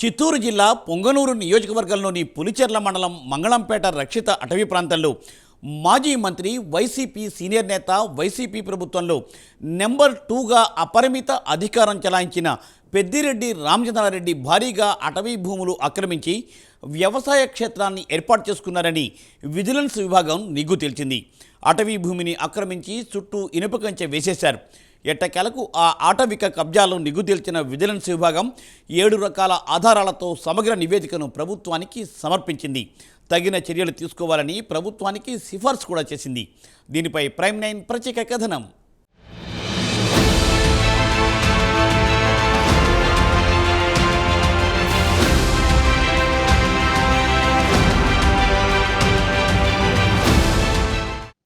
చిత్తూరు జిల్లా పొంగనూరు నియోజకవర్గంలోని పులిచెర్ల మండలం మంగళంపేట రక్షిత అటవీ ప్రాంతంలో మాజీ మంత్రి వైసీపీ సీనియర్ నేత వైసీపీ ప్రభుత్వంలో నెంబర్ టూగా అపరిమిత అధికారం చెలాయించిన పెద్దిరెడ్డి రామచంద్రారెడ్డి భారీగా అటవీ భూములు ఆక్రమించి వ్యవసాయ క్షేత్రాన్ని ఏర్పాటు చేసుకున్నారని విజిలెన్స్ విభాగం నిగ్గు తేల్చింది. అటవీ భూమిని ఆక్రమించి చుట్టూ ఇనుప కంచె వేసేశారు. ఎట్టకేలకు ఆ ఆటవిక కబ్జాలు నిగుదీల్చిన విజిలెన్స్ విభాగం ఏడు రకాల ఆధారాలతో సమగ్ర నివేదికను ప్రభుత్వానికి సమర్పించింది. తగిన చర్యలు తీసుకోవాలని ప్రభుత్వానికి సిఫార్సు కూడా చేసింది. దీనిపై ప్రైమ్ నైన్ ప్రత్యేక కథనం.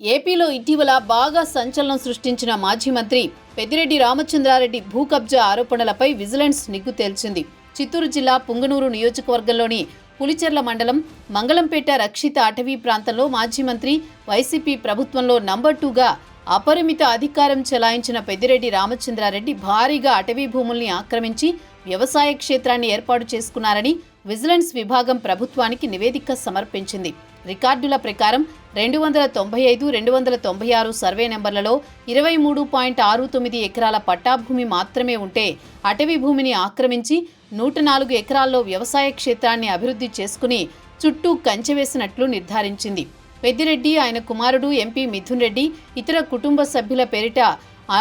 ఏపీలో ఇటీవల బాగా సంచలనం సృష్టించిన మాజీ మంత్రి పెద్దిరెడ్డి రామచంద్రారెడ్డి భూ కబ్జా ఆరోపణలపై విజిలెన్స్ నిగ్గు తేల్చింది. చిత్తూరు జిల్లా పుంగనూరు నియోజకవర్గంలోని పులిచెర్ల మండలం మంగళంపేట రక్షిత అటవీ ప్రాంతంలో మాజీ మంత్రి వైసీపీ ప్రభుత్వంలో నంబర్ టూగా అపరిమిత అధికారం చెలాయించిన పెద్దిరెడ్డి రామచంద్రారెడ్డి భారీగా అటవీ భూముల్ని ఆక్రమించి వ్యవసాయ క్షేత్రాన్ని ఏర్పాటు చేసుకున్నారని విజిలెన్స్ విభాగం ప్రభుత్వానికి నివేదిక సమర్పించింది. రికార్డుల ప్రకారం రెండు వందల తొంభై ఐదు రెండు వందల తొంభై ఆరు సర్వే నెంబర్లలో ఇరవై మూడు పాయింట్ ఆరు తొమ్మిది ఎకరాల పట్టాభూమి మాత్రమే ఉంటే అటవీ భూమిని ఆక్రమించి నూట నాలుగు ఎకరాల్లో వ్యవసాయ క్షేత్రాన్ని అభివృద్ధి చేసుకుని చుట్టూ కంచె వేసినట్లు నిర్ధారించింది. పెద్దిరెడ్డి ఆయన కుమారుడు ఎంపీ మిథున్ రెడ్డి ఇతర కుటుంబ సభ్యుల పేరిట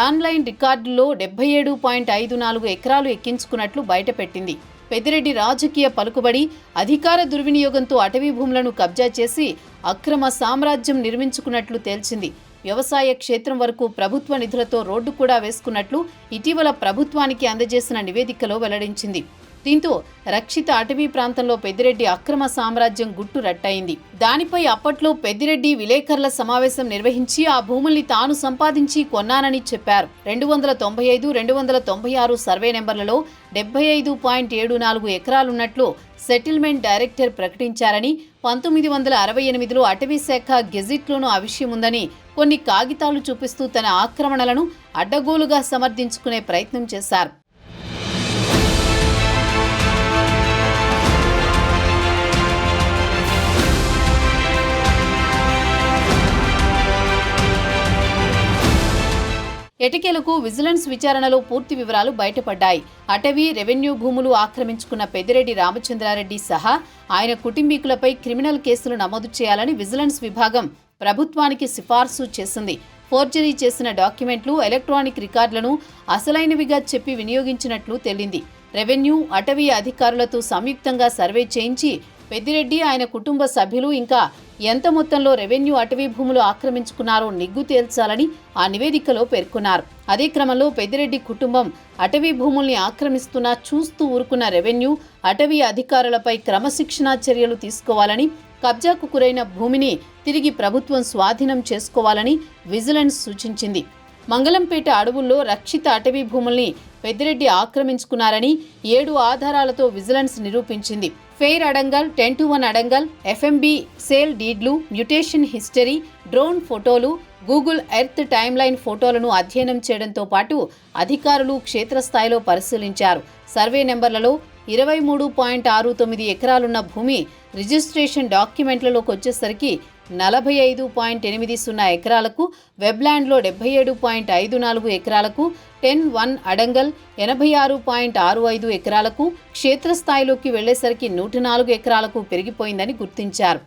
ఆన్లైన్ రికార్డుల్లో డెబ్బై ఏడు పాయింట్ ఐదు నాలుగు ఎకరాలు ఎక్కించుకున్నట్లు బయటపెట్టింది. పెద్దిరెడ్డి రాజకీయ పలుకుబడి అధికార దుర్వినియోగంతో అటవీ భూములను కబ్జా చేసి అక్రమ సామ్రాజ్యం నిర్మించుకున్నట్లు తేల్చింది. వ్యవసాయ క్షేత్రం వరకు ప్రభుత్వ నిధులతో రోడ్డు కూడా వేసుకున్నట్లు ఇటీవల ప్రభుత్వానికి అందజేసిన నివేదికలో వెల్లడించింది. దీంతో రక్షిత అటవీ ప్రాంతంలో పెద్దిరెడ్డి అక్రమ సామ్రాజ్యం గుట్టు రట్టయింది. దానిపై అప్పట్లో పెద్దిరెడ్డి విలేకరుల సమావేశం నిర్వహించి ఆ భూముల్ని తాను సంపాదించి కొన్నానని చెప్పారు. రెండు వందల తొంభై ఐదు రెండు వందల తొంభై ఆరు సర్వే నెంబర్లలో డెబ్బై ఐదు పాయింట్ ఏడు నాలుగు ఎకరాలున్నట్లు సెటిల్మెంట్ డైరెక్టర్ ప్రకటించారని పంతొమ్మిది వందల అరవై ఎనిమిదిలో అటవీ శాఖ గెజిట్లోనూ ఆ విషయం ఉందని కొన్ని కాగితాలు చూపిస్తూ తన ఆక్రమణలను అడ్డగోలుగా సమర్థించుకునే ప్రయత్నం చేశారు. ఎటికేలకు విజిలెన్స్ విచారణలో పూర్తి వివరాలు బయటపడ్డాయి. అటవీ రెవెన్యూ భూములు ఆక్రమించుకున్న పెద్దిరెడ్డి రామచంద్రారెడ్డి సహా ఆయన కుటుంబీకులపై క్రిమినల్ కేసులు నమోదు చేయాలని విజిలెన్స్ విభాగం ప్రభుత్వానికి సిఫార్సు చేసింది. ఫోర్జరీ చేసిన డాక్యుమెంట్లు ఎలక్ట్రానిక్ రికార్డులను అసలైనవిగా చెప్పి వినియోగించినట్లు తేలింది. రెవెన్యూ అటవీ అధికారులతో సంయుక్తంగా సర్వే చేయించి పెద్దిరెడ్డి ఆయన కుటుంబ సభ్యులు ఇంకా ఎంత మొత్తంలో రెవెన్యూ అటవీ భూములు ఆక్రమించుకున్నారో నిగ్గు తేల్చాలని ఆ నివేదికలో పేర్కొన్నారు. అదే క్రమంలో పెద్దిరెడ్డి కుటుంబం అటవీ భూముల్ని ఆక్రమిస్తున్న చూస్తూ ఊరుకున్న రెవెన్యూ అటవీ అధికారులపై క్రమశిక్షణా చర్యలు తీసుకోవాలని కబ్జాకు గురైన భూమిని తిరిగి ప్రభుత్వం స్వాధీనం చేసుకోవాలని విజిలెన్స్ సూచించింది. మంగళంపేట అడవుల్లో రక్షిత అటవీ భూముల్ని పెద్దిరెడ్డి ఆక్రమించుకున్నారని ఏడు ఆధారాలతో విజిలెన్స్ నిరూపించింది. Fair adangal ten two one adangal FMB sale డీడ్లు mutation history drone ఫోటోలు గూగుల్ ఎర్త్ టైమ్లైన్ ఫోటోలను అధ్యయనం చేయడంతో పాటు అధికారులు క్షేత్రస్థాయిలో పరిశీలించారు. సర్వే నెంబర్లలో ఇరవై మూడు పాయింట్ ఆరు తొమ్మిది ఎకరాలున్న భూమి రిజిస్ట్రేషన్ డాక్యుమెంట్లలోకి వచ్చేసరికి నలభై ఐదు పాయింట్ ఎనిమిది సున్నా ఎకరాలకు వెబ్లాండ్లో డెబ్బై ఏడు పాయింట్ ఐదు నాలుగు ఎకరాలకు టెన్ వన్ అడంగల్ ఎనభై ఆరు పాయింట్ ఆరు ఐదు ఎకరాలకు క్షేత్రస్థాయిలోకి వెళ్ళేసరికి నూట నాలుగు ఎకరాలకు పెరిగిపోయిందని గుర్తించారు.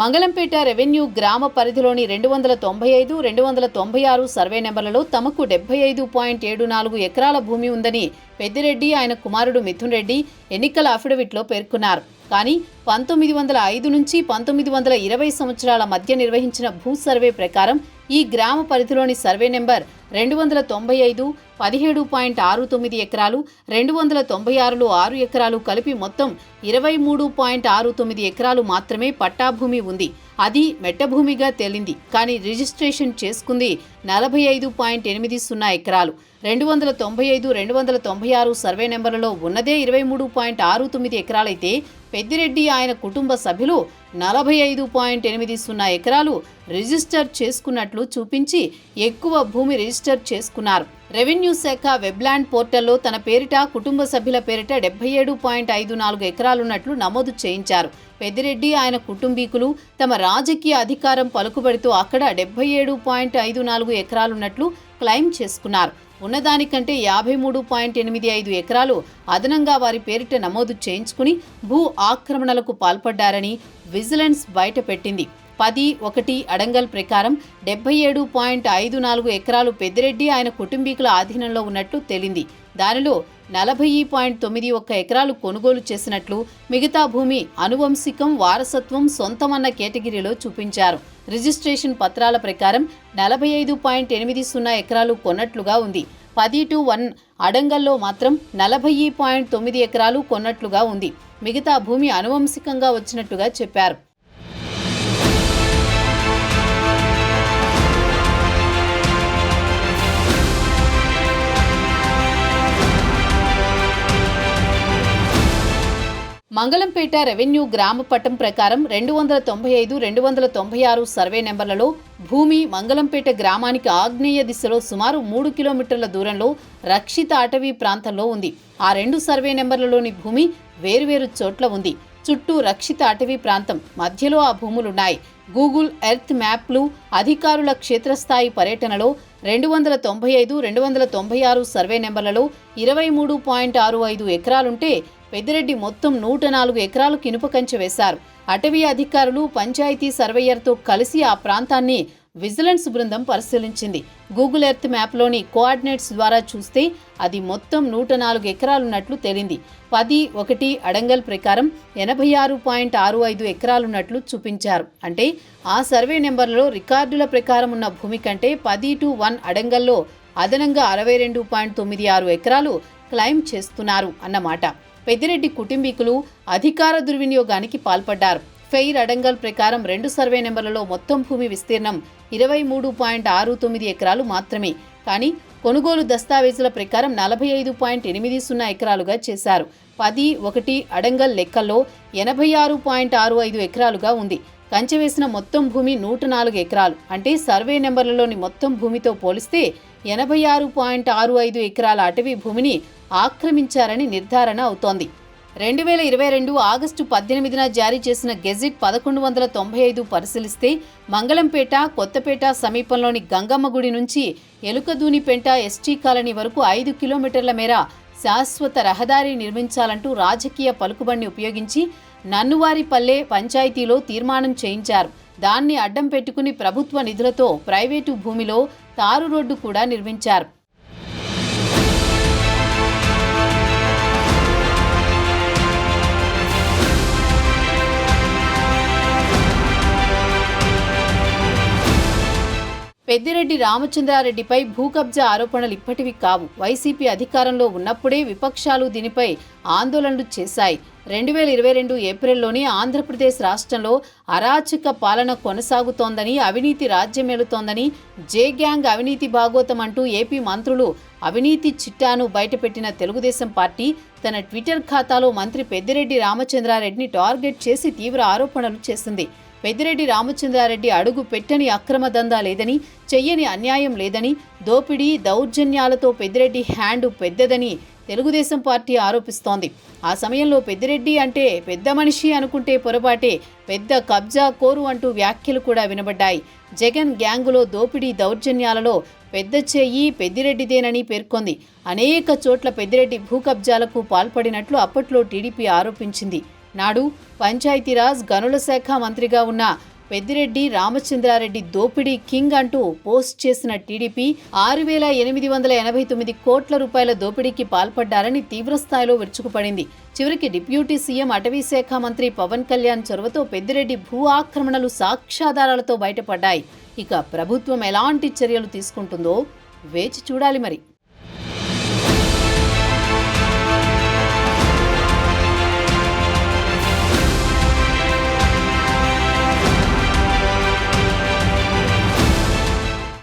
మంగళంపేట రెవెన్యూ గ్రామ పరిధిలోని రెండు వందల తొంభై ఐదు రెండు వందల తొంభై ఆరు సర్వే నెంబర్లలో తమకు డెబ్బై ఐదు పాయింట్ ఏడు నాలుగు ఎకరాల భూమి ఉందని పెద్దిరెడ్డి ఆయన కుమారుడు మిథున్ రెడ్డి ఎన్నికల అఫిడవిట్లో పేర్కొన్నారు. కానీ పంతొమ్మిది వందల ఐదు నుంచి పంతొమ్మిది వందల ఇరవై సంవత్సరాల మధ్య నిర్వహించిన భూ సర్వే ప్రకారం ఈ గ్రామ పరిధిలోని సర్వే నెంబర్ రెండు వందల తొంభై ఐదు పదిహేడు పాయింట్ ఆరు తొమ్మిది ఎకరాలు రెండు వందల తొంభై ఆరులో ఆరు ఎకరాలు కలిపి మొత్తం ఇరవై మూడు పాయింట్ ఆరు తొమ్మిది ఎకరాలు మాత్రమే పట్టాభూమి ఉంది. అది మెట్టభూమిగా తేలింది. కానీ రిజిస్ట్రేషన్ చేసుకుంది నలభై ఐదు పాయింట్ ఎనిమిది సున్నా ఎకరాలు. రెండు వందల తొంభై ఐదు రెండు వందల తొంభై ఆరు సర్వే నెంబర్లలో ఉన్నదే ఇరవై మూడు పాయింట్ ఆరు తొమ్మిది ఎకరాలైతే పెద్దిరెడ్డి ఆయన కుటుంబ సభ్యులు నలభై ఐదు పాయింట్ ఎనిమిది సున్నా ఎకరాలు రిజిస్టర్ చేసుకున్నట్లు చూపించి ఎక్కువ భూమి రిజిస్టర్ చేసుకున్నారు. రెవెన్యూ శాఖ వెబ్లాండ్ పోర్టల్లో తన పేరిట కుటుంబ సభ్యుల పేరిట డెబ్బై ఏడు పాయింట్ ఐదు నాలుగు ఎకరాలున్నట్లు నమోదు చేయించారు. పెద్దిరెడ్డి ఆయన కుటుంబీకులు తమ రాజకీయ అధికారం పలుకుబడితో అక్కడ డెబ్బై ఏడు పాయింట్ ఐదు నాలుగు ఎకరాలున్నట్లు క్లెయిమ్ చేసుకున్నారు. ఉన్నదానికంటే యాభై మూడు పాయింట్ ఎనిమిది ఐదు ఎకరాలు అదనంగా వారి పేరిట నమోదు చేయించుకుని భూ ఆక్రమణలకు పాల్పడ్డారని విజిలెన్స్ బయటపెట్టింది. పది ఒకటి అడంగల్ ప్రకారం డెబ్బై ఏడు పాయింట్ ఐదు నాలుగు ఎకరాలు పెద్దిరెడ్డి ఆయన కుటుంబీకుల ఆధీనంలో ఉన్నట్లు తేలింది. దానిలో నలభై పాయింట్ తొమ్మిది ఒక్క ఎకరాలు కొనుగోలు చేసినట్లు మిగతా భూమి అనువంశికం వారసత్వం సొంతమన్న కేటగిరీలో చూపించారు. రిజిస్ట్రేషన్ పత్రాల ప్రకారం నలభై ఐదు పాయింట్ ఎనిమిది సున్నా ఎకరాలు కొన్నట్లుగా ఉంది. పది టు వన్ అడంగల్లో మాత్రం నలభై పాయింట్ తొమ్మిది ఎకరాలు కొన్నట్లుగా ఉంది. మిగతా భూమి అనువంశికంగా వచ్చినట్టుగా చెప్పారు. మంగళంపేట రెవెన్యూ గ్రామ పట్టం ప్రకారం రెండు వందల తొంభై ఐదు రెండు వందల తొంభై ఆరు సర్వే నెంబర్లలో భూమి మంగళంపేట గ్రామానికి ఆగ్నేయ దిశలో సుమారు మూడు కిలోమీటర్ల దూరంలో రక్షిత అటవీ ప్రాంతంలో ఉంది. ఆ రెండు సర్వే నెంబర్లలోని భూమి వేరువేరు చోట్ల ఉంది. చుట్టూ రక్షిత అటవీ ప్రాంతం. మధ్యలో ఆ భూములున్నాయి. గూగుల్ ఎర్త్ మ్యాప్లు అధికారుల క్షేత్రస్థాయి పర్యటనలో రెండు వందల తొంభై ఐదు రెండు వందల తొంభై ఆరు సర్వే నెంబర్లలో ఇరవై మూడు పాయింట్ ఆరు ఐదు ఎకరాలుంటే పెద్దిరెడ్డి మొత్తం నూట నాలుగు ఎకరాలు కినుపకంచె వేశారు. అటవీ అధికారులు పంచాయతీ సర్వేయర్తో కలిసి ఆ ప్రాంతాన్ని విజిలెన్స్ బృందం పరిశీలించింది. గూగుల్ ఎర్త్ మ్యాప్లోని కోఆర్డినేట్స్ ద్వారా చూస్తే అది మొత్తం నూట నాలుగు ఎకరాలున్నట్లు తేలింది. పది ఒకటి అడంగల్ ప్రకారం ఎనభై ఆరు పాయింట్ ఆరు ఐదు ఎకరాలున్నట్లు చూపించారు. అంటే ఆ సర్వే నెంబర్లో రికార్డుల ప్రకారం ఉన్న భూమి కంటే పది టు వన్ అడంగల్లో అదనంగా అరవై రెండు పాయింట్ తొమ్మిది ఆరు ఎకరాలు క్లెయిమ్ చేస్తున్నారు అన్నమాట. పెద్దిరెడ్డి కుటుంబీకులు అధికార దుర్వినియోగానికి పాల్పడ్డారు. ఫెయిర్ అడంగల్ ప్రకారం రెండు సర్వే నెంబర్లలో మొత్తం భూమి విస్తీర్ణం ఇరవై మూడు పాయింట్ ఆరు తొమ్మిది ఎకరాలు మాత్రమే. కానీ కొనుగోలు దస్తావేజుల ప్రకారం నలభై ఐదు పాయింట్ ఎనిమిది సున్నా ఎకరాలుగా చేశారు. పది ఒకటి అడంగల్ లెక్కల్లో ఎనభై ఆరు పాయింట్ ఆరు ఐదు ఎకరాలుగా ఉంది. కంచె వేసిన మొత్తం భూమి నూట నాలుగు ఎకరాలు. అంటే సర్వే నెంబర్లలోని మొత్తం భూమితో పోలిస్తే ఎనభై ఆరు పాయింట్ ఆరు ఐదు ఎకరాల అటవీ భూమిని ఆక్రమించారని నిర్ధారణ అవుతోంది. రెండు వేల ఇరవై రెండు ఆగస్టు పద్దెనిమిదిన జారీ చేసిన గెజిట్ పదకొండు వందల తొంభై ఐదు పరిశీలిస్తే మంగళంపేట కొత్తపేట సమీపంలోని గంగమ్మ గుడి నుంచి ఎలుకదూనిపేట ఎస్టీ కాలనీ వరకు ఐదు కిలోమీటర్ల మేర శాశ్వత రహదారి నిర్మించాలంటూ రాజకీయ పలుకుబడిని ఉపయోగించి నన్నువారిపల్లె పంచాయతీలో తీర్మానం చేయించారు. దాన్ని అడ్డం పెట్టుకుని ప్రభుత్వ నిధులతో ప్రైవేటు భూమిలో తారు రోడ్డు కూడా నిర్మించారు. పెద్దిరెడ్డి రామచంద్రారెడ్డిపై భూ కబ్జా ఆరోపణలు ఇప్పటివి కావు. వైసీపీ అధికారంలో ఉన్నప్పుడే విపక్షాలు దీనిపై ఆందోళనలు చేశాయి. రెండు వేల ఇరవై రెండు ఏప్రిల్లోనే ఆంధ్రప్రదేశ్ రాష్ట్రంలో అరాచక పాలన కొనసాగుతోందని అవినీతి రాజ్యమేలుతోందని జే గ్యాంగ్ అవినీతి భాగోతం అంటూ ఏపీ మంత్రులు అవినీతి చిట్టాను బయటపెట్టిన తెలుగుదేశం పార్టీ తన ట్విట్టర్ ఖాతాలో మంత్రి పెద్దిరెడ్డి రామచంద్రారెడ్డిని టార్గెట్ చేసి తీవ్ర ఆరోపణలు చేసింది. పెద్దిరెడ్డి రామచంద్రారెడ్డి అడుగు పెట్టని అక్రమ దందా లేదని చెయ్యని అన్యాయం లేదని దోపిడీ దౌర్జన్యాలతో పెద్దిరెడ్డి హ్యాండ్ పెద్దదని తెలుగుదేశం పార్టీ ఆరోపిస్తోంది. ఆ సమయంలో పెద్దిరెడ్డి అంటే పెద్ద మనిషి అనుకుంటే పొరపాటే పెద్ద కబ్జా కోరు అంటూ వ్యాఖ్యలు కూడా వినబడ్డాయి. జగన్ గ్యాంగులో దోపిడీ దౌర్జన్యాలలో పెద్ద చెయ్యి పెద్దిరెడ్డిదేనని పేర్కొంది. అనేక చోట్ల పెద్దిరెడ్డి భూ కబ్జాలకు పాల్పడినట్లు అప్పట్లో టీడీపీ ఆరోపించింది. నాడు పంచాయతీరాజ్ గనుల శాఖ మంత్రిగా ఉన్న పెద్దిరెడ్డి రామచంద్రారెడ్డి దోపిడీ కింగ్ అంటూ పోస్ట్ చేసిన టీడీపీ ఆరు వేల ఎనిమిది వందల ఎనభై తొమ్మిది కోట్ల రూపాయల దోపిడీకి పాల్పడ్డారని తీవ్రస్థాయిలో విరుచుకుపడింది. చివరికి డిప్యూటీ సీఎం అటవీ శాఖ మంత్రి పవన్ కళ్యాణ్ చొరవతో పెద్దిరెడ్డి భూ ఆక్రమణలు సాక్ష్యాధారాలతో బయటపడ్డాయి. ఇక ప్రభుత్వం ఎలాంటి చర్యలు తీసుకుంటుందో వేచి చూడాలి మరి.